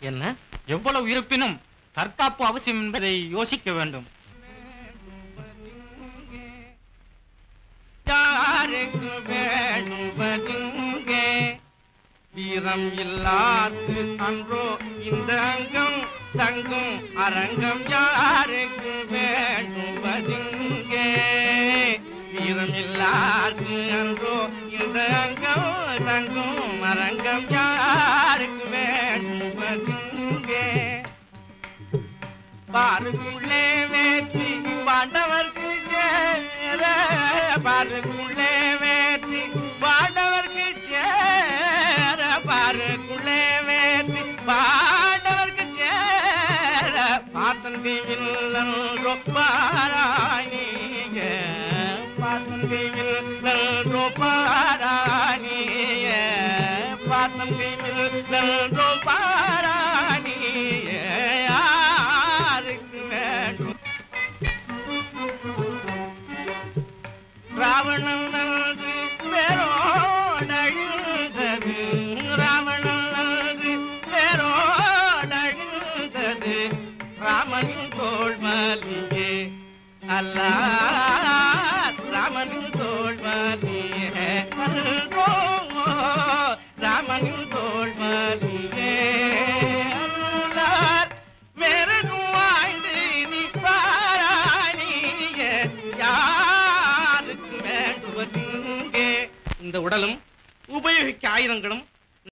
என்ன? எவ்வளவு இருப்பினும் தற்காப்பு அவசியம் என்பதை யோசிக்க வேண்டும். யாருக்கு வீரம் இல்லாது அன்றோ இந்த அங்கம் தங்கும் அரங்கம் யாருக்கு வேண்டுவதுங்கே வீரம் இல்லாது அன்றோ இந்த அங்கம் தங்கும் அரங்கம் யார் பாருக்குள்ளே வேற்றி பாண்டவர்க்கு சேர. பாருக்குள்ளே வேற்றி பாண்டவர்க்கு சேர. பாருக்குள்ளே வேற்றி பாண்டவர்க்கு சேர. பார்த்தன் தீவில் நன்றோ பாராணிய பார்த்தன் தீவில் நன்றோ பாராணிய பார்த்தன் தீவில் நன்றோ ராவணன் நன்று பேரோடழுதது ராவணன் நன்று பேரோடழுதது ராமனின் தோல் மலியே அல்ல ராமனின் தோல் இந்த உடலும் உபயோகிக்க ஆயுதங்களும்